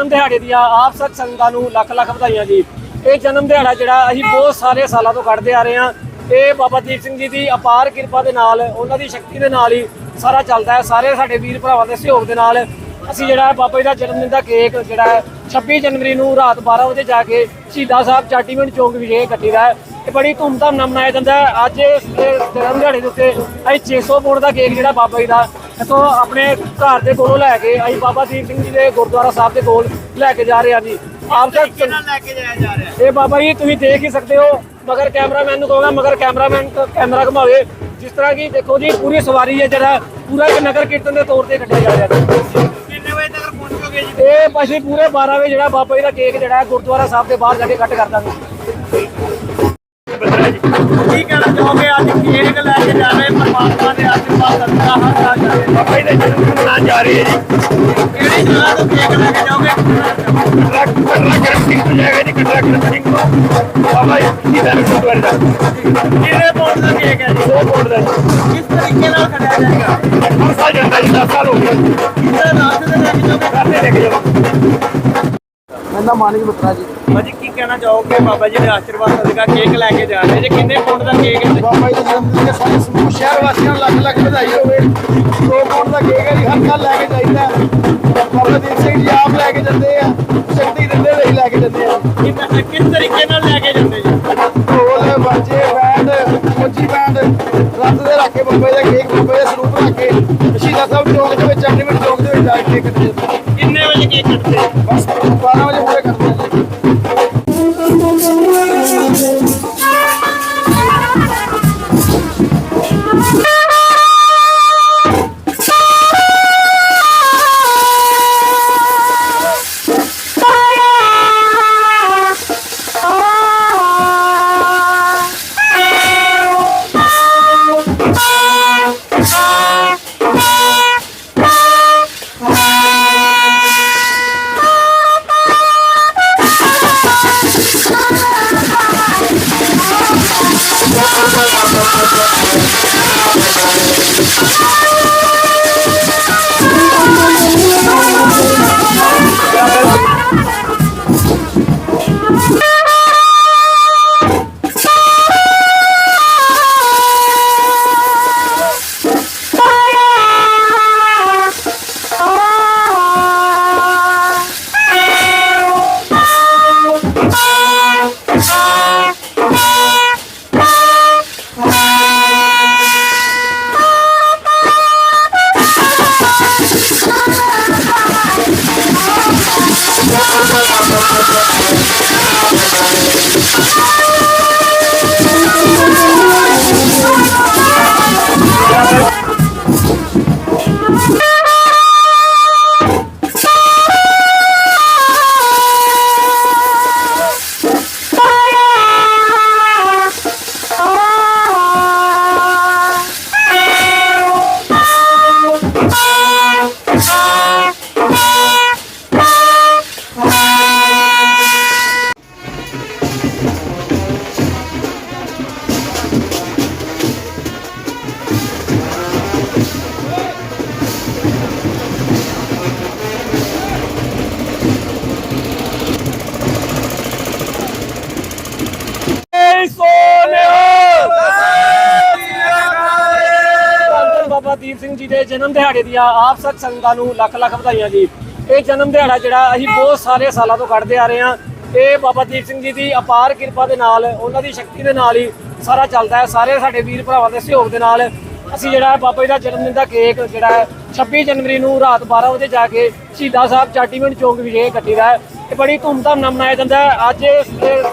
ਜਨਮ ਦਿਹਾੜੇ ਦੀਆਂ ਆਪ ਸੱਚ ਸੰਗਤਾਂ ਨੂੰ ਲੱਖ ਲੱਖ ਵਧਾਈਆਂ ਜੀ। ਇਹ ਜਨਮ ਦਿਹਾੜਾ ਜਿਹੜਾ ਅਸੀਂ ਬਹੁਤ ਸਾਰੇ ਸਾਲਾਂ ਤੋਂ ਕੱਢਦੇ ਆ ਰਹੇ ਹਾਂ। ਇਹ ਬਾਬਾ ਦੀਪ ਸਿੰਘ ਜੀ ਦੀ ਅਪਾਰ ਕਿਰਪਾ ਦੇ ਨਾਲ, ਉਹਨਾਂ ਦੀ ਸ਼ਕਤੀ ਦੇ ਨਾਲ ਹੀ ਸਾਰਾ ਚੱਲਦਾ ਹੈ। ਸਾਰੇ ਸਾਡੇ ਵੀਰ ਭਰਾਵਾਂ ਦੇ ਸਹਿਯੋਗ ਦੇ ਨਾਲ ਅਸੀਂ ਜਿਹੜਾ ਬਾਬਾ ਜੀ ਦਾ ਜਨਮ ਦਿਨ ਦਾ ਕੇਕ ਜਿਹੜਾ ਹੈ 26 ਜਨਵਰੀ ਨੂੰ ਰਾਤ 12 ਵਜੇ ਜਾ ਕੇ ਸ਼ਹੀਦਾਂ ਸਾਹਿਬ ਚਾਟੀਵਿੰਡ ਚੌਂਕ ਵਿਖੇ ਕੱਟੀਦਾ ਹੈ। ਇਹ ਬੜੀ ਧੂਮਧਾਮ ਨਾਲ ਮਨਾਇਆ ਜਾਂਦਾ ਹੈ। ਅੱਜ ਇਸ ਜਨਮ ਦਿਹਾੜੇ ਦੇ ਉੱਤੇ ਅਸੀਂ 600 ਪੌਂਡ ਦਾ ਕੇਕ ਜਿਹੜਾ ਬਾਬਾ ਜੀ ਦਾ ਇਥੋਂ ਆਪਣੇ ਘਰ ਦੇ ਕੋਲੋਂ ਲੈ ਕੇ ਅਸੀਂ ਬਾਬਾ ਦੀਪ ਸਿੰਘ ਜੀ ਦੇ ਗੁਰਦੁਆਰਾ ਸਾਹਿਬ ਦੇ ਕੋਲ ਲੈ ਕੇ ਜਾ ਰਹੇ ਹਾਂ ਜੀ। ਆਪ ਤੱਕ ਲੈ ਕੇ ਜਾਇਆ ਜਾ ਰਿਹਾ? ਇਹ ਬਾਬਾ ਜੀ ਤੁਸੀਂ ਦੇਖ ਹੀ ਸਕਦੇ ਹੋ ਮਗਰ ਕੈਮਰਾਮੈਨ ਨੂੰ ਕਹੋਗਾ ਮਗਰ ਕੈਮਰਾਮੈਨ ਕੈਮਰਾ ਘੁਮਾਵੇ। ਜਿਸ ਤਰ੍ਹਾਂ ਕਿ ਦੇਖੋ ਜੀ ਪੂਰੀ ਸਵਾਰੀ ਹੈ ਜਿਹੜਾ ਪੂਰਾ ਇੱਕ ਨਗਰ ਕੀਰਤਨ ਦੇ ਤੌਰ ਤੇ ਕੱਢਿਆ ਜਾ ਰਿਹਾ ਕਿੰਨੇ ਵਜੇ ਤੱਕ ਪਹੁੰਚੋਗੇ ਜੀ? ਇਹ ਅਸੀਂ ਪੂਰੇ 12 ਵਜੇ ਜਿਹੜਾ ਬਾਬਾ ਜੀ ਦਾ ਕੇਕ ਜਿਹੜਾ ਗੁਰਦੁਆਰਾ ਸਾਹਿਬ ਦੇ ਬਾਹਰ ਜਾ ਕੇ ਕੱਟ ਕਰ ਦਾਂਗੇ। ਕੀ ਕਹਿਣਾ ਚਾਹੋਗੇ? ਅੱਜ ਕੇਕ ਲੈ ਕੇ ਜਾ ਰਹੇ? ਪਰਮਾਤਮਾ ਦੇ ਆਸ਼ੀਰਵਾਦ ਸਦਕਾ ਹਰ ਸਾਲ ਜਾ ਰਹੇ। ਬਾਬਾ ਜੀ ਦਾ ਜਨਮ ਦਿਨ ਮਨਾਉਣ ਜਾ ਰਹੇ ਹੈ ਜੀ। ਕਿਹੜੀ ਜਗ੍ਹਾ ਤੋਂ ਕੇਕ ਲੈ ਕੇ ਜਾਓਗੇ? ਕਟਰਾ ਕਟਰਾ ਕਰਮ ਸਿੰਘ ਤੋਂ ਜਾਏਗਾ ਜੀ ਕਟਰਾ ਕਰਮ ਸਿੰਘ ਤੋਂ। ਬਾਬਾ ਜੀ ਦਾ ਗੁਰਦੁਆਰੇ ਦਾ ਕਿੰਨੇ ਪੌਂਡ ਦਾ ਕੇਕ ਹੈ ਜੀ? ਦੋ ਕੋਟ ਦਾ ਕਿਸ ਤਰੀਕੇ ਨਾਲ ਖੜਿਆ ਜਾਏਗਾ ਹਰ ਸਾਲ ਜਾਂਦਾ ਜੀ 10 ਸਾਲ ਹੋ ਗਏ। ਕਿਸ ਰਾਸਤੇ ਤੇ ਲੈ ਕੇ ਜਾਓਗੇ ਕਰਦੇ ਲੈ ਕੇ ਜਾਓ ਮੇਰਾ ਮਾਨਿਕ ਬਤਰਾ ਜੀ। ਭਾਜੀ ਕੀ ਕਹਿਣਾ ਚਾਹੋਗੇ? ਬਾਬਾ ਜੀ ਦੇ ਆਸ਼ੀਰਵਾਦ ਸਦਕਾ ਕੇਕ ਲੈ ਕੇ ਜਾ ਰਹੇ ਜੀ ਕਿੰਨੇ ਪੌਂਡ ਦਾ ਕੇਕ ਹੈ? ਬਾਬਾ ਜੀ ਦੇ ਜਨਮ ਦਿਨ ਦੇ ਸਾਰੇ ਸਮੂਹ ਸ਼ਹਿਰ ਵਾਸੀਆਂ ਨੂੰ ਲੱਖ ਲੱਖ ਵਧਾਈ ਹੋਵੇ। ਦੋ ਕੋਟ ਦਾ ਕੇਕ ਹੈ ਜੀ ਹਰ ਸਾਲ ਲੈ ਕੇ ਜਾਈਦਾ ਹੈ। ਬਾਬਾ ਦੀਪ ਸਿੰਘ ਜੀ ਆਪ ਲੈ ਕੇ ਜਾਂਦੇ ਆ ਸ਼ਕਤੀ ਦਿੰਦੇ ਲਈ ਲੈ ਕੇ ਜਾਂਦੇ ਆ। ਕਿਸ ਤਰੀਕੇ ਨਾਲ ਲੈ ਕੇ ਜਾਂਦੇ ਜੀ? ਢੋਲ ਬਾਜੇ ਬੈਂਡ ਮੋਚੀ ਬੈਂਡ ਰੱਤ ਦੇ ਰੱਖ ਕੇ ਬਾਬਾ ਦਾ ਕੇਕ ਬਾਬਾ ਦਾ ਸਰੂਪ ਰੱਖ ਕੇ ਸ਼ਹੀਦਾਂ ਸਾਹਿਬ ਚੌਂਕ ਦੇ ਵਿੱਚ ਚੰਡੀਗੜ੍ਹ ਚੌਂਕ ਦੇ ਵਿੱਚ ਜਾ ਕੇ ਕੇਕ ਕੱਟਦੇ ਕਿੰਨੇ ਵਜੇ ਕੇਕ ਕੱਟਦੇ? ਬਸ 12 ਜਨਮ ਦਿਹਾੜੇ ਦੀਆਂ ਆਪ ਸੱਚ ਸੰਗਤਾਂ ਨੂੰ ਲੱਖ ਲੱਖ ਵਧਾਈਆਂ ਜੀ। ਇਹ ਜਨਮ ਦਿਹਾੜਾ ਜਿਹੜਾ ਅਸੀਂ ਬਹੁਤ ਸਾਰੇ ਸਾਲਾਂ ਤੋਂ ਕੱਢਦੇ ਆ ਰਹੇ ਹਾਂ। ਇਹ ਬਾਬਾ ਦੀਪ ਸਿੰਘ ਜੀ ਦੀ ਅਪਾਰ ਕਿਰਪਾ ਦੇ ਨਾਲ, ਉਹਨਾਂ ਦੀ ਸ਼ਕਤੀ ਦੇ ਨਾਲ ਹੀ ਸਾਰਾ ਚੱਲਦਾ ਹੈ। ਸਾਰੇ ਸਾਡੇ ਵੀਰ ਭਰਾਵਾਂ ਦੇ ਸਹਿਯੋਗ ਦੇ ਨਾਲ ਅਸੀਂ ਜਿਹੜਾ ਬਾਬਾ ਜੀ ਦਾ ਜਨਮ ਦਿਨ ਦਾ ਕੇਕ ਜਿਹੜਾ ਹੈ 26 ਜਨਵਰੀ ਨੂੰ ਰਾਤ 12 ਵਜੇ ਜਾ ਕੇ ਸ਼ਹੀਦਾਂ ਸਾਹਿਬ ਚਾਟੀਵਿੰਡ ਚੌਂਕ ਵਿਖੇ ਕੱਟੀਦਾ ਹੈ। ਇਹ ਬੜੀ ਧੂਮਧਾਮ ਨਾਲ ਮਨਾਇਆ ਜਾਂਦਾ ਹੈ। ਅੱਜ ਇਸ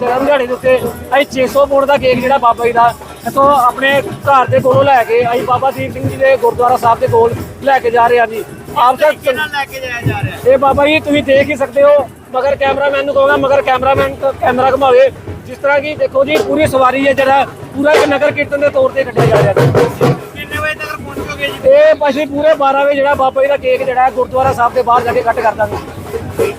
ਜਨਮ ਦਿਹਾੜੇ ਦੇ ਉੱਤੇ ਅਸੀਂ 600 ਪੌਂਡ ਦਾ ਕੇਕ ਜਿਹੜਾ ਬਾਬਾ ਜੀ ਦਾ ਇੱਥੋਂ ਆਪਣੇ ਘਰ ਦੇ ਕੋਲੋਂ ਲੈ ਕੇ ਅਸੀਂ ਬਾਬਾ ਦੀਪ ਸਿੰਘ ਜੀ ਦੇ ਗੁਰਦੁਆਰਾ ਸਾਹਿਬ ਦੇ ਕੋਲ ਲੈ ਕੇ ਜਾ ਰਹੇ ਹਾਂ ਜੀ। ਆਪ ਕਿਹਨਾਂ ਲੈ ਕੇ ਜਾਇਆ ਜਾ ਰਿਹਾ? ਇਹ ਬਾਬਾ ਜੀ ਤੁਸੀਂ ਦੇਖ ਹੀ ਸਕਦੇ ਹੋ ਮਗਰ ਕੈਮਰਾਮੈਨ ਨੂੰ ਕਹੋਗਾ ਮਗਰ ਕੈਮਰਾਮੈਨ ਕੈਮਰਾ ਘੁਮਾਵੇ। ਜਿਸ ਤਰ੍ਹਾਂ ਕਿ ਦੇਖੋ ਜੀ ਪੂਰੀ ਸਵਾਰੀ ਹੈ ਜਿਹੜਾ ਪੂਰਾ ਇੱਕ ਨਗਰ ਕੀਰਤਨ ਦੇ ਤੌਰ ਤੇ ਕੱਢਿਆ ਜਾ ਰਿਹਾ ਕਿੰਨੇ ਵਜੇ ਤੱਕ ਪਹੁੰਚੋਗੇ ਜੀ? ਇਹ ਪਾਸੇ ਪੂਰੇ 12 ਵਜੇ ਜਿਹੜਾ ਬਾਬਾ ਜੀ ਦਾ ਕੇਕ ਜਿਹੜਾ ਗੁਰਦੁਆਰਾ ਸਾਹਿਬ ਦੇ ਬਾਹਰ ਜਾ ਕੇ ਕੱਟ ਕਰ ਦਾਂਗੇ।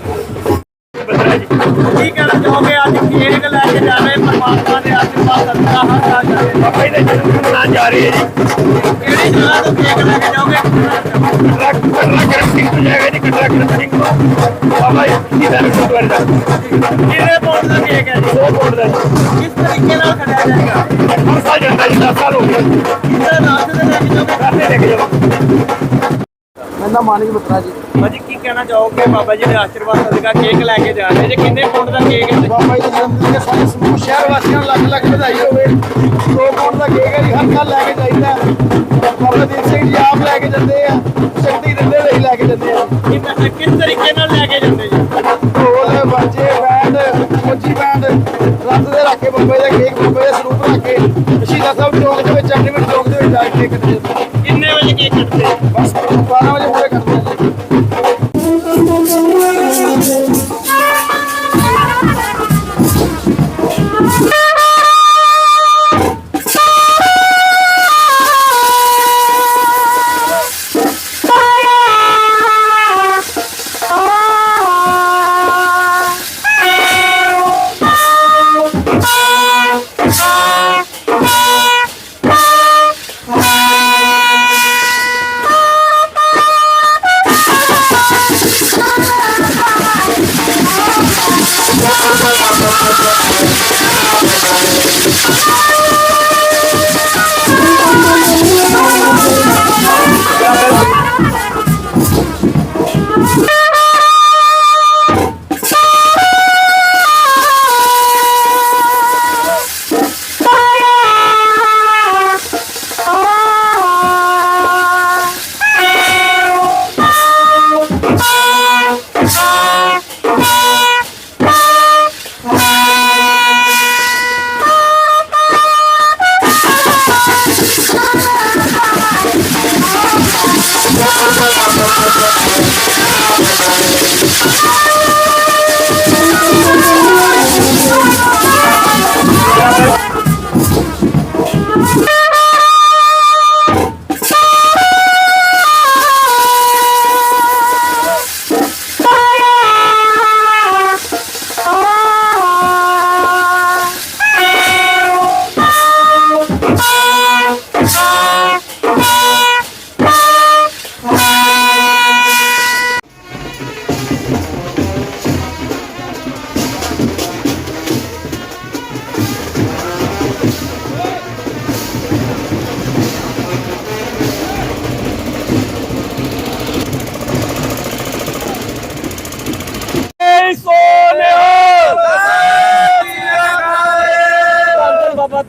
ਕੀ ਕਹਿਣਾ ਚਾਹੋਗੇ ਅੱਜ ਕੇਕ ਲੈ ਕੇ ਜਾ ਰਹੇ ਪਰਮਾਤਮਾ ਦੇ ਆਸ਼ੀਰਵਾਦ ਸਦਕਾ ਹਰ ਜਾ ਰਹੇ? ਬਾਬਾ ਜੀ ਦਾ ਜਨਮ ਦਿਨ ਮਨਾਉਣ ਜਾ ਰਹੇ ਜੀ। ਕਿਹੜੀ ਜਗ੍ਹਾ ਤੋਂ ਕੇਕ ਲੈ ਕੇ ਜਾਓਗੇ? ਕਟਰਾ ਕਟਰਾ ਕਰਮ ਸਿੰਘ ਤੋਂ ਜਾਏਗਾ ਜੀ ਕਟਰਾ ਕਰਮ ਸਿੰਘ ਤੋਂ। ਬਾਬਾ ਜੀ ਦਾ ਗੁਰਦੁਆਰੇ ਦਾ? ਕਿੰਨੇ ਪੌਂਡ ਦਾ ਕੇਕ ਹੈ ਜੀ ਦੋ ਪੌਂਡ ਦਾ ਕਿਸ ਤਰੀਕੇ ਨਾਲ ਖੜਿਆ ਜਾਏਗਾ ਹਰ ਸਾਲ ਜਾਂਦਾ ਜੀ 10 ਸਾਲ ਹੋ ਗਏ। ਕਿਹਦੇ ਰਾਸਤੇ ਤੇ ਲੈ ਕੇ ਜਾਓਗੇ? ਕਾਹਤੇ ਲੈ ਕੇ ਜਾਓ ਮੈਨਾਂ ਮਾਨਿਕ ਬਤਰਾ ਜੀ। ਭਾਜੀ ਕੀ ਕਹਿਣਾ ਚਾਹੋਗੇ? ਬਾਬਾ ਜੀ ਦੇ ਆਸ਼ੀਰਵਾਦ ਸਦਕਾ ਕੇਕ ਲੈ ਕੇ ਜਾ ਰਹੇ ਜੀ ਕਿੰਨੇ ਪੌਂਡ ਦਾ ਕੇਕ ਹੈ? ਬਾਬਾ ਜੀ ਦੇ ਜਨਮ ਦਿਨ ਦੇ ਸਾਰੇ ਸਮੂਹ ਸ਼ਹਿਰ ਵਾਸੀਆਂ ਨੂੰ ਲੱਖ ਲੱਖ ਵਧਾਈ ਹੋਵੇ। ਦੋ ਪੌਂਡ ਦਾ ਕੇਕ ਹੈ ਜੀ ਹਰ ਸਾਲ ਲੈ ਕੇ ਜਾਈਦਾ। ਬਾਬਾ ਦੀਪ ਸਿੰਘ ਜੀ ਆਪ ਲੈ ਕੇ ਜਾਂਦੇ ਆ ਸ਼ਕਤੀ ਦਿੰਦੇ ਲਈ ਲੈ ਕੇ ਜਾਂਦੇ ਆ। ਕਿਸ ਤਰੀਕੇ ਨਾਲ ਲੈ ਕੇ ਜਾਂਦੇ ਜੀ? ਢੋਲ ਬਾਜੇ ਬੈਂਡ ਮੋਚੀ ਬੈਂਡ ਰੱਤ ਦੇ ਰੱਖ ਕੇ ਬਾਬਾ ਜੀ ਦਾ ਕੇਕ ਬਾਬਾ ਜੀ ਦਾ ਸਰੂਪ ਰੱਖ ਕੇ ਸ਼ਹੀਦਾਂ ਸਾਹਿਬ ਚੌਂਕ ਦੇ ਵਿੱਚ ਚੰਡੀਗੜ੍ਹ ਚੌਂਕ ਦੇ ਵਿੱਚ ਜਾ ਕੇ ਕੇਕ ਕੱਟਦੇ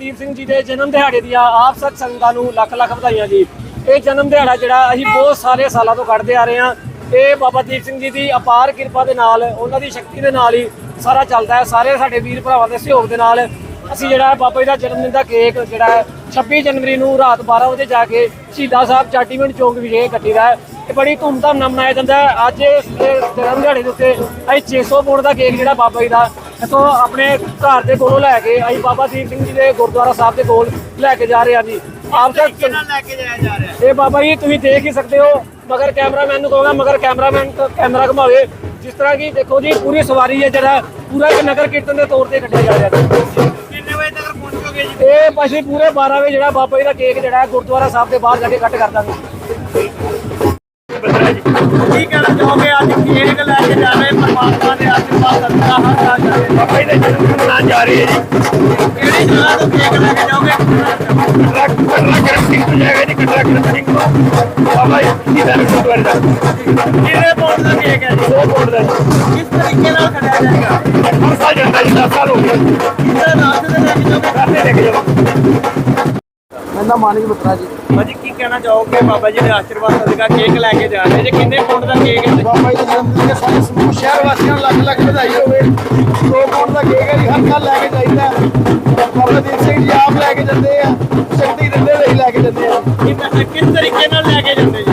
ਧੰਨ ਦੀਪ ਸਿੰਘ ਜੀ ਦੇ ਜਨਮ ਦਿਹਾੜੇ ਦੀਆਂ ਆਪ ਸੱਚ ਸੰਗਤਾਂ ਨੂੰ ਲੱਖ ਲੱਖ ਵਧਾਈਆਂ ਜੀ। ਇਹ ਜਨਮ ਦਿਹਾੜਾ ਜਿਹੜਾ ਅਸੀਂ ਬਹੁਤ ਸਾਰੇ ਸਾਲਾਂ ਤੋਂ ਕੱਢਦੇ ਆ ਰਹੇ ਹਾਂ। ਇਹ ਬਾਬਾ ਦੀਪ ਸਿੰਘ ਜੀ ਦੀ ਅਪਾਰ ਕਿਰਪਾ ਦੇ ਨਾਲ, ਉਹਨਾਂ ਦੀ ਸ਼ਕਤੀ ਦੇ ਨਾਲ ਹੀ ਸਾਰਾ ਚੱਲਦਾ ਹੈ। ਸਾਰੇ ਸਾਡੇ ਵੀਰ ਭਰਾਵਾਂ ਦੇ ਸਹਿਯੋਗ ਦੇ ਨਾਲ ਅਸੀਂ ਜਿਹੜਾ ਬਾਬਾ ਜੀ ਦਾ ਜਨਮ ਦਿਨ ਦਾ ਕੇਕ ਜਿਹੜਾ ਹੈ 26 ਜਨਵਰੀ ਨੂੰ ਰਾਤ 12 ਵਜੇ ਜਾ ਕੇ ਸ਼ਹੀਦਾਂ ਸਾਹਿਬ ਚਾਟੀਵਿੰਡ ਚੌਂਕ ਵਿਖੇ ਕੱਟੀਦਾ ਹੈ। ਇਹ ਬੜੀ ਧੂਮਧਾਮ ਨਾਲ ਮਨਾਇਆ ਜਾਂਦਾ ਹੈ। ਅੱਜ ਇਸ ਜਨਮ ਦਿਹਾੜੇ ਦੇ ਉੱਤੇ ਅਸੀਂ 600 ਪੌਂਡ ਦਾ ਕੇਕ ਜਿਹੜਾ ਬਾਬਾ ਜੀ ਦਾ ਇੱਥੋਂ ਆਪਣੇ ਘਰ ਦੇ ਕੋਲੋਂ ਲੈ ਕੇ ਅਸੀਂ ਬਾਬਾ ਦੀਪ ਸਿੰਘ ਜੀ ਦੇ ਗੁਰਦੁਆਰਾ ਸਾਹਿਬ ਦੇ ਕੋਲ ਲੈ ਕੇ ਜਾ ਰਹੇ ਹਾਂ ਜੀ। ਆਪ ਤੱਕ ਲੈ ਕੇ ਜਾਇਆ ਜਾ ਰਿਹਾ? ਇਹ ਬਾਬਾ ਜੀ ਤੁਸੀਂ ਦੇਖ ਹੀ ਸਕਦੇ ਹੋ ਮਗਰ ਕੈਮਰਾਮੈਨ ਨੂੰ ਕਹੋਗਾ ਮਗਰ ਕੈਮਰਾਮੈਨ ਕੈਮਰਾ ਘੁਮਾਵੇ। ਜਿਸ ਤਰ੍ਹਾਂ ਕਿ ਦੇਖੋ ਜੀ ਪੂਰੀ ਸਵਾਰੀ ਹੈ ਜਿਹੜਾ ਪੂਰਾ ਇੱਕ ਨਗਰ ਕੀਰਤਨ ਦੇ ਤੌਰ ਤੇ ਕੱਢਿਆ ਜਾ ਰਿਹਾ ਹੈ ਕਿੰਨੇ ਵਜੇ ਤੱਕ ਪਹੁੰਚੋਗੇ ਜੀ? ਇਹ ਪਾਸੇ ਪੂਰੇ 12 ਵਜੇ ਜਿਹੜਾ ਬਾਬਾ ਜੀ ਦਾ ਕੇਕ ਜਿਹੜਾ ਗੁਰਦੁਆਰਾ ਸਾਹਿਬ ਦੇ ਬਾਹਰ ਜਾ ਕੇ ਕੱਟ ਕਰ ਦਾਂਗੇ। ਜੀ ਕੀ ਕਹਿਣਾ ਚਾਹੋਗੇ? ਅੱਜ ਕੇਕ ਲੈ ਕੇ ਜਾ ਰਹੇ ਪਰਮਾਤਮਾ ਦੇ ਆਸ਼ੀਰਵਾਦ ਸਦਕਾ ਹਰ ਜਾ ਰਹੇ। ਬਾਬਾ ਜੀ ਦੇ ਜਨਮ ਦਿਨ ਮਨਾਉਣ ਜਾ ਰਹੇ ਹੈ ਜੀ? ਕਿਹੜੀ ਜਗ੍ਹਾ ਤੋਂ ਕੇਕ ਲੈ ਕੇ ਜਾਓਗੇ? ਕਟਰਾ ਕਰਮ ਸਿੰਘ ਤੋਂ ਜਾਏਗਾ ਜੀ ਕਟਰਾ ਸਿੰਘ ਤੋਂ ਬਾਬਾ ਜੀ ਦਾ ਗੁਰਦੁਆਰੇ ਦਾ? ਕਿੰਨੇ ਪੌਂਡ ਦਾ ਕੇਕ ਹੈ ਜੀ? ਦੋ ਕੋਟ ਦਾ ਕਿਸ ਤਰੀਕੇ ਨਾਲ ਖੜਿਆ ਜਾਏਗਾ? ਹੁਣ ਸਾਲ ਜਾਂਦਾ ਜੀ 10 ਸਾਲ ਹੋ ਗਏ। ਕਿਹਦੇ ਨਾਮ ਤੇ ਲੈ ਕੇ ਜਾਓਗੇ ਕਰਦੇ ਲੈ ਕੇ ਜਾਓ। ਮੈਂਦਾ ਮਾਨਿਕ ਬਤਰਾ ਜੀ। ਭਾਜੀ ਕੀ ਕਹਿਣਾ ਚਾਹੋਗੇ? ਬਾਬਾ ਜੀ ਦੇ ਆਸ਼ੀਰਵਾਦ ਸਦਕਾ ਕੇਕ ਲੈ ਕੇ ਜਾ ਰਹੇ ਜੇ ਕਿੰਨੇ ਪੌਂਡ ਦਾ ਕੇਕ ਹੈ? ਬਾਬਾ ਜੀ ਦੇ ਜਨਮ ਦਿਨ ਦੇ ਸਾਰੇ ਸਮੂਹ ਸ਼ਹਿਰ ਵਾਸੀਆਂ ਨੂੰ ਲੱਖ ਲੱਖ ਵਧਾਈ ਹੋਵੇ। ਦੋ ਕੋਟ ਦਾ ਕੇਕ ਹੈ ਜੀ ਹਰ ਸਾਲ ਲੈ ਕੇ ਜਾਈਦਾ। ਬਾਬਾ ਦੀਪ ਸਿੰਘ ਜੀ ਆਪ ਲੈ ਕੇ ਜਾਂਦੇ ਆ ਸ਼ਕਤੀ ਦਿੰਦੇ ਲਈ ਲੈ ਕੇ ਜਾਂਦੇ ਆ। ਕਿ- ਕਿਸ ਤਰੀਕੇ ਨਾਲ ਲੈ ਕੇ ਜਾਂਦੇ ਜੀ?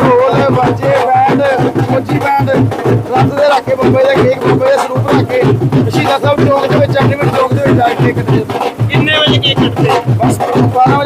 ਢੋਲ ਬਾਜੇ ਬੈਂਡ ਮੋਚੀ ਬੈਂਡ ਰੱਤ ਦੇ ਰੱਖ ਕੇ ਬਾਬਾ ਜੀ ਦਾ ਕੇਕ ਬਾਬਾ ਜੀ ਦਾ ਸਰੂਪ ਰੱਖ ਕੇ ਸ਼ਹੀਦਾਂ ਸਾਹਿਬ ਚੌਂਕ ਦੇ ਵਿੱਚ ਚੰਡੀਗੜ੍ਹ ਚੌਂਕ ਦੇ ਵਿੱਚ ਜਾ ਕੇ ਕੇਕ ਕੱਟਦੇ। ਕਿੰਨੇ ਵਜੇ ਕੇਕ ਕੱਟਦੇ ਬਸ 12 ਵਜੇ